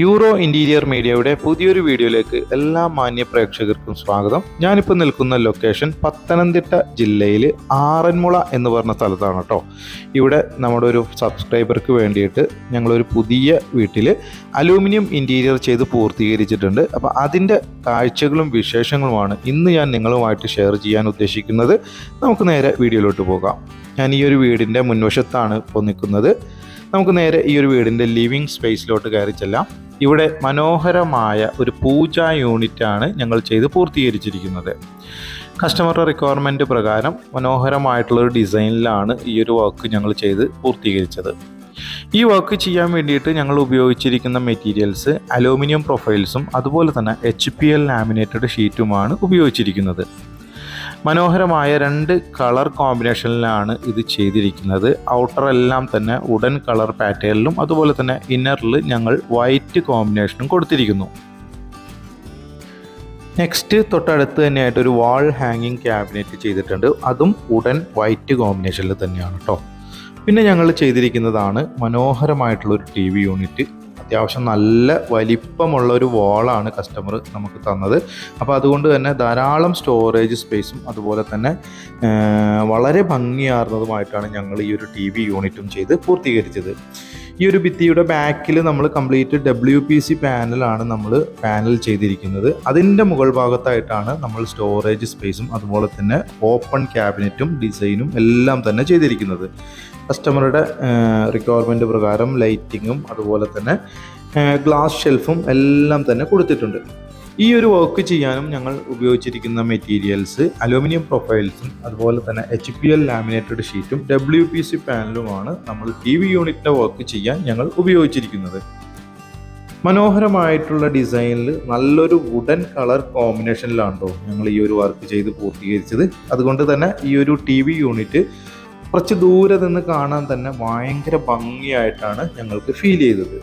Euro interior മീഡിയയുടെ പുതിയൊരു വീഡിയോയിലേക്ക് എല്ലാ മാന്യ പ്രേക്ഷകർക്കും സ്വാഗതം. ഞാനിപ്പോൾ നിൽക്കുന്ന ലൊക്കേഷൻ പത്തനംതിട്ട ജില്ലയിൽ ആറന്മുള എന്ന് പറഞ്ഞ സ്ഥലത്താണ് കേട്ടോ ഇവിടെ നമ്മുടെ ഒരു സബ്സ്ക്രൈബർക്ക് വേണ്ടിയിട്ട് ഞങ്ങളൊരു പുതിയ വീട്ടിൽ അലൂമിനിയം ഇന്റീരിയർ ചെയ്ത് പൂർത്തീകരിച്ചിട്ടുണ്ട്. അപ്പോൾ അതിന്റെ കാഴ്ചകളും വിശേഷങ്ങളുമാണ് ഇന്ന് ഞാൻ നിങ്ങളുമായിട്ട് ഷെയർ ചെയ്യാൻ ഉദ്ദേശിക്കുന്നത്. നമുക്ക് നേരെ വീഡിയോയിലോട്ട് പോകാം. ഞാൻ ഈ ഒരു വീടിന്റെ മുൻവശത്താണ് ഇപ്പോൾ നിൽക്കുന്നത്. നമുക്ക് നേരെ ഈ ഒരു വീടിന്റെ ലിവിങ് സ്പേസിലോട്ട് കയറി ചെല്ലാം. ഇവിടെ മനോഹരമായ ഒരു പൂജ യൂണിറ്റാണ് ഞങ്ങൾ ചെയ്ത് പൂർത്തീകരിച്ചിരിക്കുന്നത്. കസ്റ്റമറുടെ റിക്വയർമെന്റ് പ്രകാരം മനോഹരമായിട്ടുള്ള ഒരു ഡിസൈനിലാണ് ഈ ഒരു വർക്ക് ഞങ്ങൾ ചെയ്ത് പൂർത്തീകരിച്ചത്. ഈ വർക്ക് ചെയ്യാൻ വേണ്ടിയിട്ട് ഞങ്ങൾ ഉപയോഗിച്ചിരിക്കുന്ന മെറ്റീരിയൽസ് അലൂമിനിയം പ്രൊഫൈൽസും അതുപോലെ തന്നെ എച്ച് പി എൽ ലാമിനേറ്റഡ് ഷീറ്റുമാണ് ഉപയോഗിച്ചിരിക്കുന്നത്. മനോഹരമായ രണ്ട് കളർ കോമ്പിനേഷനിലാണ് ഇത് ചെയ്തിരിക്കുന്നത്. ഔട്ടർ എല്ലാം തന്നെ ഉടൻ കളർ പാറ്റേണിലും അതുപോലെ തന്നെ ഇന്നറിൽ ഞങ്ങൾ വൈറ്റ് കോമ്പിനേഷനും കൊടുത്തിരിക്കുന്നു. നെക്സ്റ്റ് തൊട്ടടുത്ത് തന്നെയായിട്ട് ഒരു വാൾ ഹാങ്ങിങ് ക്യാബിനറ്റ് ചെയ്തിട്ടുണ്ട്. അതും ഉടൻ വൈറ്റ് കോമ്പിനേഷനിൽ തന്നെയാണ് കേട്ടോ പിന്നെ ഞങ്ങൾ ചെയ്തിരിക്കുന്നതാണ് മനോഹരമായിട്ടുള്ള ഒരു ടി വി യൂണിറ്റ്. അത്യാവശ്യം നല്ല വലിപ്പമുള്ള ഒരു വാളാണ് കസ്റ്റമർ നമുക്ക് തന്നത്. അപ്പോൾ അതുകൊണ്ട് തന്നെ ധാരാളം സ്റ്റോറേജ് സ്പേസും അതുപോലെ തന്നെ വളരെ ഭംഗിയാർന്നതുമായിട്ടാണ് ഞങ്ങൾ ഈ ഒരു ടി വി യൂണിറ്റും ചെയ്ത് പൂർത്തീകരിച്ചത്. ഈ ഒരു ഭിത്തിയുടെ ബാക്കിൽ നമ്മൾ കംപ്ലീറ്റ് ഡബ്ല്യു പി സി പാനലാണ് നമ്മൾ പാനൽ ചെയ്തിരിക്കുന്നത്. അതിന്റെ മുകൾ ഭാഗത്തായിട്ടാണ് നമ്മൾ സ്റ്റോറേജ് സ്പേസും അതുപോലെ തന്നെ ഓപ്പൺ ക്യാബിനറ്റും ഡിസൈനും എല്ലാം തന്നെ ചെയ്തിരിക്കുന്നത്. കസ്റ്റമറുടെ റിക്വയർമെന്റ് പ്രകാരം ലൈറ്റിങ്ങും അതുപോലെ തന്നെ ഗ്ലാസ് ഷെൽഫും എല്ലാം തന്നെ കൊടുത്തിട്ടുണ്ട്. ഈ ഒരു വർക്ക് ചെയ്യാനും ഞങ്ങൾ ഉപയോഗിച്ചിരിക്കുന്ന മെറ്റീരിയൽസ് അലുമിനിയം പ്രൊഫൈൽസും അതുപോലെ തന്നെ എച്ച് പി എൽ ലാമിനേറ്റഡ് ഷീറ്റും ഡബ്ല്യു പി സി പാനലുമാണ് നമ്മൾ ടി വി യൂണിറ്റിന്റെ വർക്ക് ചെയ്യാൻ ഞങ്ങൾ ഉപയോഗിച്ചിരിക്കുന്നത്. മനോഹരമായിട്ടുള്ള ഡിസൈനിൽ നല്ലൊരു വുഡൻ കളർ കോമ്പിനേഷനിലാണല്ലോ ഞങ്ങൾ ഈ ഒരു വർക്ക് ചെയ്ത് പൂർത്തീകരിച്ചത്. അതുകൊണ്ട് തന്നെ ഈ ഒരു ടി വി യൂണിറ്റ് കുറച്ച് ദൂരെ നിന്ന് കാണാൻ തന്നെ ഭയങ്കര ഭംഗിയായിട്ടാണ് ഞങ്ങൾക്ക് ഫീൽ ചെയ്തത്.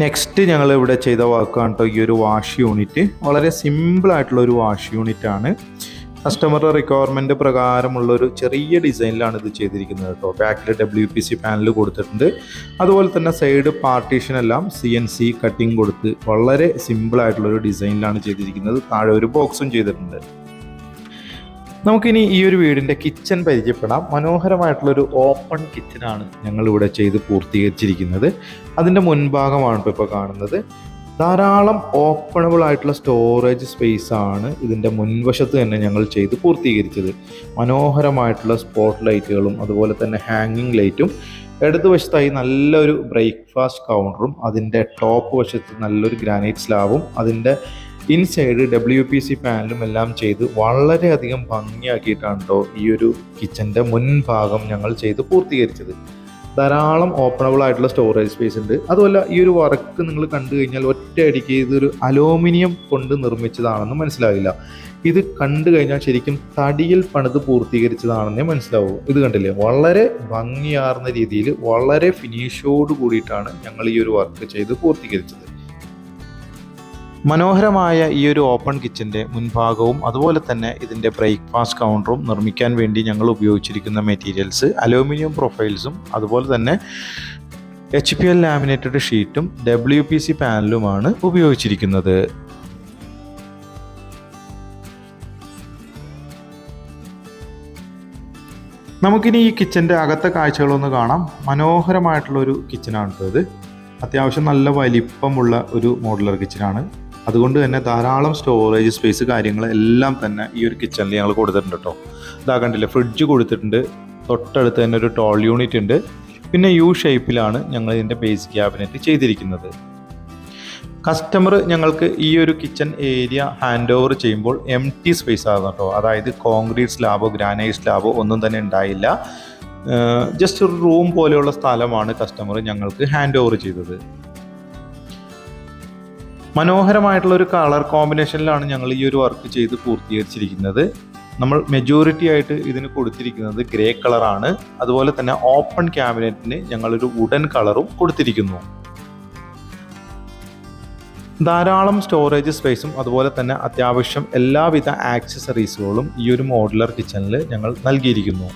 നെക്സ്റ്റ് ഞങ്ങൾ ഇവിടെ ചെയ്ത വർക്കാണ് കേട്ടോ ഈ ഒരു വാഷ് യൂണിറ്റ് വളരെ സിമ്പിൾ ആയിട്ടുള്ള ഒരു വാഷ് യൂണിറ്റ് ആണ്. കസ്റ്റമറുടെ റിക്വയർമെന്റ് പ്രകാരമുള്ള ഒരു ചെറിയ ഡിസൈനിലാണ് ഇത് ചെയ്തിരിക്കുന്നത് കേട്ടോ ബാക്കിൽ ഡബ്ല്യു പി സി പാനൽ കൊടുത്തിട്ടുണ്ട്. അതുപോലെ തന്നെ സൈഡ് പാർട്ടീഷൻ എല്ലാം സി എൻ സി കട്ടിങ് കൊടുത്ത് വളരെ സിമ്പിൾ ആയിട്ടുള്ള ഒരു ഡിസൈനിലാണ് ചെയ്തിരിക്കുന്നത്. താഴെ ഒരു ബോക്സും ചെയ്തിട്ടുണ്ട്. നമുക്കിനി ഈ ഒരു വീടിന്റെ കിച്ചൺ പരിചയപ്പെടാം. മനോഹരമായിട്ടുള്ളൊരു ഓപ്പൺ കിച്ചനാണ് ഞങ്ങൾ ഇവിടെ ചെയ്ത് പൂർത്തീകരിച്ചിരിക്കുന്നത്. അതിന്റെ മുൻഭാഗമാണ് ഇപ്പോൾ ഇപ്പോൾ കാണുന്നത്. ധാരാളം ഓപ്പണബിൾ ആയിട്ടുള്ള സ്റ്റോറേജ് സ്പേസ് ആണ് ഇതിന്റെ മുൻവശത്ത് തന്നെ ഞങ്ങൾ ചെയ്ത് പൂർത്തീകരിച്ചത്. മനോഹരമായിട്ടുള്ള സ്പോട്ട് ലൈറ്റുകളും അതുപോലെ തന്നെ ഹാങ്ങിങ് ലൈറ്റും ഇടതുവശത്തായി നല്ലൊരു ബ്രേക്ക്ഫാസ്റ്റ് കൗണ്ടറും അതിന്റെ ടോപ്പ് വശത്ത് നല്ലൊരു ഗ്രാനൈറ്റ് സ്ലാബും അതിന്റെ ഇൻസൈഡ് ഡബ്ല്യു പി സി പാനലും എല്ലാം ചെയ്ത് വളരെയധികം ഭംഗിയാക്കിയിട്ടാണ് കേട്ടോ ഈ ഒരു കിച്ചന്റെ മുൻഭാഗം ഞങ്ങൾ ചെയ്ത് പൂർത്തീകരിച്ചത്. ധാരാളം ഓപ്പണബിൾ ആയിട്ടുള്ള സ്റ്റോറേജ് സ്പേസ് ഉണ്ട്. അതുമല്ല ഈ ഒരു വർക്ക് നിങ്ങൾ കണ്ടു കഴിഞ്ഞാൽ ഒറ്റയടിക്ക് ഇതൊരു അലൂമിനിയം കൊണ്ട് നിർമ്മിച്ചതാണെന്ന് മനസ്സിലാവില്ല. ഇത് കണ്ടു കഴിഞ്ഞാൽ ശരിക്കും തടിയിൽ പണിത് പൂർത്തീകരിച്ചതാണെന്നേ മനസ്സിലാവൂ. ഇത് കണ്ടില്ലേ? വളരെ ഭംഗിയാർന്ന രീതിയിൽ വളരെ ഫിനിഷോട് കൂടിയിട്ടാണ് ഞങ്ങൾ ഈ ഒരു വർക്ക് ചെയ്ത് പൂർത്തീകരിച്ചത്. മനോഹരമായ ഈ ഒരു ഓപ്പൺ കിച്ചന്റെ മുൻഭാഗവും അതുപോലെ തന്നെ ഇതിന്റെ ബ്രേക്ക്ഫാസ്റ്റ് കൗണ്ടറും നിർമ്മിക്കാൻ വേണ്ടി ഞങ്ങൾ ഉപയോഗിച്ചിരിക്കുന്ന മെറ്റീരിയൽസ് അലൂമിനിയം പ്രൊഫൈൽസും അതുപോലെ തന്നെ എച്ച് പി എൽ ലാമിനേറ്റഡ് ഷീറ്റും ഡബ്ല്യു പി സി പാനലുമാണ് ഉപയോഗിച്ചിരിക്കുന്നത്. നമുക്കിനി ഈ കിച്ചന്റെ അകത്തെ കാഴ്ചകളൊന്ന് കാണാം. മനോഹരമായിട്ടുള്ള ഒരു കിച്ചനാണ് ഇത്. അത്യാവശ്യം നല്ല വലിപ്പമുള്ള ഒരു മോഡുലർ കിച്ചനാണ്. അതുകൊണ്ട് തന്നെ ധാരാളം സ്റ്റോറേജ് സ്പേസ് കാര്യങ്ങൾ എല്ലാം തന്നെ ഈ ഒരു കിച്ചണിൽ ഞങ്ങൾ കൊടുത്തിട്ടുണ്ട് കേട്ടോ ഇതാ കണ്ടില്ലേ ഫ്രിഡ്ജ് കൊടുത്തിട്ടുണ്ട്. തൊട്ടടുത്ത് തന്നെ ഒരു ടോൾ യൂണിറ്റ് ഉണ്ട്. പിന്നെ യു ഷേപ്പിലാണ് ഞങ്ങൾ ഇതിന്റെ ബേസിക് ക്യാബിനറ്റ് ചെയ്തിരിക്കുന്നത്. കസ്റ്റമർ ഞങ്ങൾക്ക് ഈ ഒരു കിച്ചൺ ഏരിയ ഹാൻഡ് ഓവർ ചെയ്യുമ്പോൾ എം ടി സ്പേസ് ആകുന്നു കേട്ടോ അതായത് കോൺക്രീറ്റ് സ്ലാബോ ഗ്രാനൈറ്റ് സ്ലാബോ ഒന്നും തന്നെ ഉണ്ടായില്ല. ജസ്റ്റ് ഒരു റൂം പോലെയുള്ള സ്ഥലമാണ് കസ്റ്റമർ ഞങ്ങൾക്ക് ഹാൻഡ് ഓവർ ചെയ്തത്. മനോഹരമായിട്ടുള്ള ഒരു കളർ കോമ്പിനേഷനിലാണ് ഞങ്ങൾ ഈ ഒരു വർക്ക് ചെയ്ത് പൂർത്തീകരിച്ചിരിക്കുന്നത്. നമ്മൾ മെജോറിറ്റി ആയിട്ട് ഇതിന് കൊടുത്തിരിക്കുന്നത് ഗ്രേ കളറാണ് അതുപോലെ തന്നെ ഓപ്പൺ ക്യാബിനറ്റിന് ഞങ്ങളൊരു വുഡൻ കളറും കൊടുത്തിരിക്കുന്നു. ധാരാളം സ്റ്റോറേജ് സ്പേസും അതുപോലെ തന്നെ അത്യാവശ്യം എല്ലാവിധ ആക്സസറീസുകളും ഈ ഒരു മോഡുലർ കിച്ചണിൽ ഞങ്ങൾ നൽകിയിരിക്കുന്നു.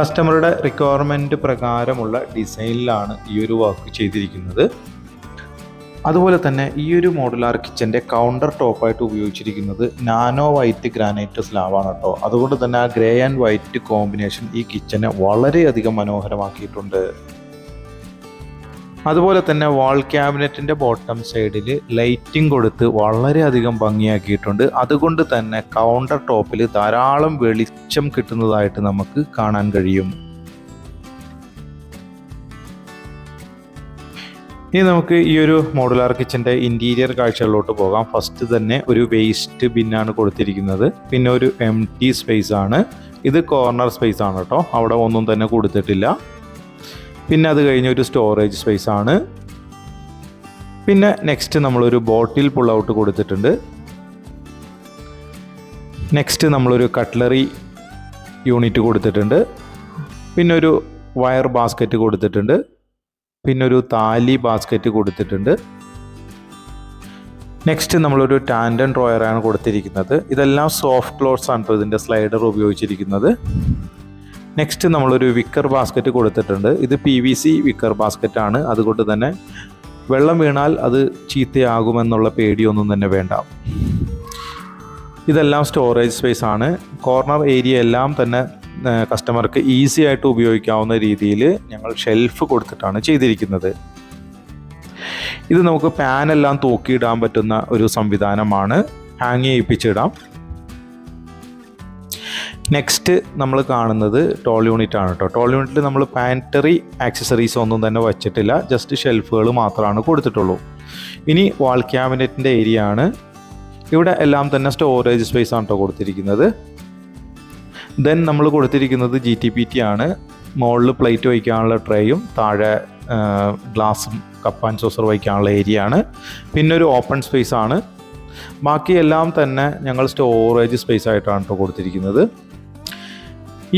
കസ്റ്റമറുടെ റിക്വയർമെന്റ് പ്രകാരമുള്ള ഡിസൈനിലാണ് ഈ ഒരു വർക്ക് ചെയ്തിരിക്കുന്നത്. അതുപോലെ തന്നെ ഈ ഒരു മോഡുലാർ കിച്ചന്റെ കൗണ്ടർ ടോപ്പായിട്ട് ഉപയോഗിച്ചിരിക്കുന്നത് നാനോ വൈറ്റ് ഗ്രാനൈറ്റ് സ്ലാബാണ് കേട്ടോ. അതുകൊണ്ട് തന്നെ ആ ഗ്രേ ആൻഡ് വൈറ്റ് കോമ്പിനേഷൻ ഈ കിച്ചനെ വളരെയധികം മനോഹരമാക്കിയിട്ടുണ്ട്. അതുപോലെ തന്നെ വാൾ ക്യാബിനറ്റിന്റെ ബോട്ടം സൈഡിൽ ലൈറ്റിംഗ് കൊടുത്ത് വളരെയധികം ഭംഗിയാക്കിയിട്ടുണ്ട്. അതുകൊണ്ട് തന്നെ കൗണ്ടർ ടോപ്പിൽ ധാരാളം വെളിച്ചം കിട്ടുന്നതായിട്ട് നമുക്ക് കാണാൻ കഴിയും. ഇനി നമുക്ക് ഈ ഒരു മോഡുലാർ കിച്ചന്റെ ഇന്റീരിയർ കാഴ്ചകളിലോട്ട് പോകാം. ഫസ്റ്റ് തന്നെ ഒരു വേസ്റ്റ് ബിന്നാണ് കൊടുത്തിരിക്കുന്നത്. പിന്നെ ഒരു എം ടി സ്പേസ് ആണ്. ഇത് കോർണർ സ്പേസ് ആണ് കേട്ടോ. അവിടെ ഒന്നും തന്നെ കൊടുത്തിട്ടില്ല. പിന്നെ അത് കഴിഞ്ഞ് ഒരു സ്റ്റോറേജ് സ്പേസ് ആണ്. പിന്നെ നെക്സ്റ്റ് നമ്മളൊരു ബോട്ടിൽ പുൾ ഔട്ട് കൊടുത്തിട്ടുണ്ട്. നെക്സ്റ്റ് നമ്മളൊരു കട്ട്ലറി യൂണിറ്റ് കൊടുത്തിട്ടുണ്ട്. പിന്നെ ഒരു വയർ ബാസ്ക്കറ്റ് കൊടുത്തിട്ടുണ്ട്. പിന്നെ ഒരു താലി ബാസ്ക്കറ്റ് കൊടുത്തിട്ടുണ്ട്. നെക്സ്റ്റ് നമ്മളൊരു ടാൻഡൻ ഡ്രോയറാണ് കൊടുത്തിരിക്കുന്നത്. ഇതെല്ലാം സോഫ്റ്റ് ക്ലോത്ത്സ് ആണ് ഇപ്പോൾ ഇതിന്റെ സ്ലൈഡർ ഉപയോഗിച്ചിരിക്കുന്നത്. നെക്സ്റ്റ് നമ്മളൊരു വിക്കർ ബാസ്ക്കറ്റ് കൊടുത്തിട്ടുണ്ട്. ഇത് P V C wicker basket ആണ്. അതുകൊണ്ട് തന്നെ വെള്ളം വീണാൽ അത് ചീത്തയാകുമെന്നുള്ള പേടിയൊന്നും തന്നെ വേണ്ട. ഇതെല്ലാം സ്റ്റോറേജ് സ്പേസ് ആണ്. കോർണർ ഏരിയ എല്ലാം തന്നെ കസ്റ്റമർക്ക് ഈസി ആയിട്ട് ഉപയോഗിക്കാവുന്ന രീതിയിൽ ഞങ്ങൾ ഷെൽഫ് കൊടുത്തിട്ടാണ് ചെയ്തിരിക്കുന്നത്. ഇത് നമുക്ക് പാനെല്ലാം തൂക്കിയിടാൻ പറ്റുന്ന ഒരു സംവിധാനമാണ്. ഹാങ് ചെയ്യിപ്പിച്ചിടാം. നെക്സ്റ്റ് നമ്മൾ കാണുന്നത് ടോൾ യൂണിറ്റ് ആണ് കേട്ടോ ടോൾ യൂണിറ്റിൽ നമ്മൾ പാന്ററി ആക്സസറീസ് ഒന്നും തന്നെ വച്ചിട്ടില്ല. ജസ്റ്റ് ഷെൽഫുകൾ മാത്രമാണ് കൊടുത്തിട്ടുള്ളൂ. ഇനി വാൾ ക്യാബിനറ്റിന്റെ ഏരിയ ആണ്. ഇവിടെ എല്ലാം തന്നെ സ്റ്റോറേജ് സ്പേസ് ആണ് കേട്ടോ കൊടുത്തിരിക്കുന്നത്. ദെൻ നമ്മൾ കൊടുത്തിരിക്കുന്നത് ജി ടി പി ടി ആണ്. മുകളിൽ പ്ലേറ്റ് വയ്ക്കാനുള്ള ട്രേയും താഴെ ഗ്ലാസും കപ്പ് ആൻഡ് സോസർ വയ്ക്കാനുള്ള ഏരിയ ആണ്. പിന്നെ ഒരു ഓപ്പൺ സ്പേസ് ആണ്. ബാക്കി എല്ലാം തന്നെ ഞങ്ങൾ സ്റ്റോറേജ് സ്പേസ് ആയിട്ടാണ് കേട്ടോ കൊടുത്തിരിക്കുന്നത്.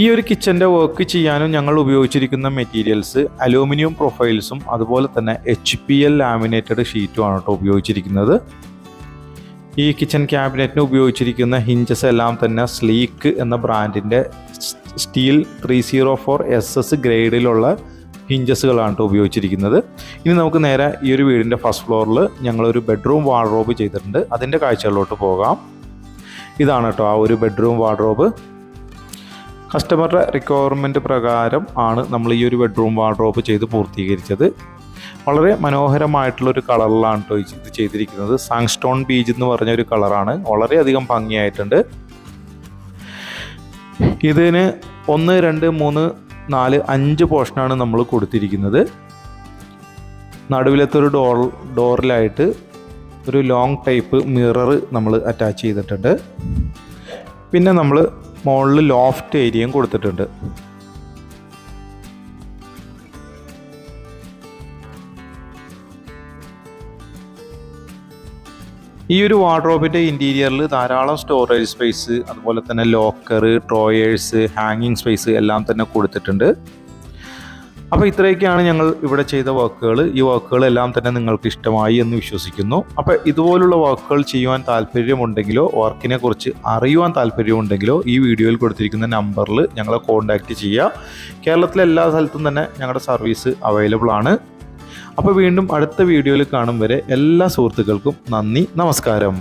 ഈ ഒരു കിച്ചന്റെ വർക്ക് ചെയ്യാനും ഞങ്ങൾ ഉപയോഗിച്ചിരിക്കുന്ന മെറ്റീരിയൽസ് അലൂമിനിയം പ്രൊഫൈൽസും അതുപോലെ തന്നെ എച്ച് പി എൽ ലാമിനേറ്റഡ് ഷീറ്റുമാണ് കേട്ടോ ഉപയോഗിച്ചിരിക്കുന്നത്. ഈ കിച്ചൺ ക്യാബിനറ്റിന് ഉപയോഗിച്ചിരിക്കുന്ന ഹിഞ്ചസ് എല്ലാം തന്നെ സ്ലീക്ക് എന്ന ബ്രാൻഡിന്റെ steel three zero four S S ഗ്രേഡിലുള്ള ഹിഞ്ചസുകളാണ് ഉപയോഗിച്ചിരിക്കുന്നത്. ഇനി നമുക്ക് നേരെ ഈ ഒരു വീടിന്റെ ഫസ്റ്റ് ഫ്ലോറിൽ ഞങ്ങളൊരു ബെഡ്റൂം വാർഡ്രോബ് ചെയ്തിട്ടുണ്ട്. അതിന്റെ കാഴ്ചകളിലോട്ട് പോകാം. ഇതാണ് കേട്ടോ ആ ഒരു ബെഡ്റൂം വാർഡ്രോബ് കസ്റ്റമറുടെ റിക്വയർമെന്റ് പ്രകാരം ആണ് നമ്മൾ ഈ ഒരു ബെഡ്റൂം വാർഡ്രോബ് ചെയ്ത് പൂർത്തീകരിച്ചത്. വളരെ മനോഹരമായിട്ടുള്ളൊരു കളറിലാണ് കേട്ടോ ഇത് ചെയ്തിരിക്കുന്നത്. സാങ്സ്റ്റോൺ ബീജ് എന്ന് പറഞ്ഞ ഒരു കളറാണ്. വളരെയധികം ഭംഗിയായിട്ടുണ്ട്. ഇതിന് ഒന്ന് രണ്ട് മൂന്ന് നാല് അഞ്ച് പോർഷനാണ് നമ്മൾ കൊടുത്തിരിക്കുന്നത്. നടുവിലത്തെ ഒരു ഡോർ ഡോറിലായിട്ട് ഒരു ലോങ് ടൈപ്പ് മിറർ നമ്മൾ അറ്റാച്ച് ചെയ്തിട്ടുണ്ട്. പിന്നെ നമ്മൾ മുകളിൽ ലോഫ്റ്റ് ഏരിയയും കൊടുത്തിട്ടുണ്ട്. ഈ ഒരു വാർഡ്രോബിന്റെ ഇന്റീരിയറിൽ ധാരാളം സ്റ്റോറേജ് സ്പേസ് അതുപോലെ തന്നെ ലോക്കർ ഡ്രോയേഴ്സ് ഹാങ്ങിങ് സ്പേസ് എല്ലാം തന്നെ കൊടുത്തിട്ടുണ്ട്. അപ്പോൾ ഇത്രയൊക്കെയാണ് ഞങ്ങൾ ഇവിടെ ചെയ്ത വർക്കുകൾ ഈ വർക്കുകൾ എല്ലാം തന്നെ നിങ്ങൾക്ക് ഇഷ്ടമായി എന്ന് വിശ്വസിക്കുന്നു. അപ്പോൾ ഇതുപോലുള്ള വർക്കുകൾ ചെയ്യുവാൻ താല്പര്യമുണ്ടെങ്കിലോ വർക്കിനെ കുറിച്ച് അറിയുവാൻ താല്പര്യമുണ്ടെങ്കിലോ ഈ വീഡിയോയിൽ കൊടുത്തിരിക്കുന്ന നമ്പറിൽ ഞങ്ങളെ കോൺടാക്റ്റ് ചെയ്യുക. കേരളത്തിലെ എല്ലാ സ്ഥലത്തും തന്നെ ഞങ്ങളുടെ സർവീസ് അവൈലബിൾ ആണ്. അപ്പോൾ വീണ്ടും അടുത്ത വീഡിയോയിൽ കാണും വരെ എല്ലാ സുഹൃത്തുക്കൾക്കും നന്ദി നമസ്കാരം.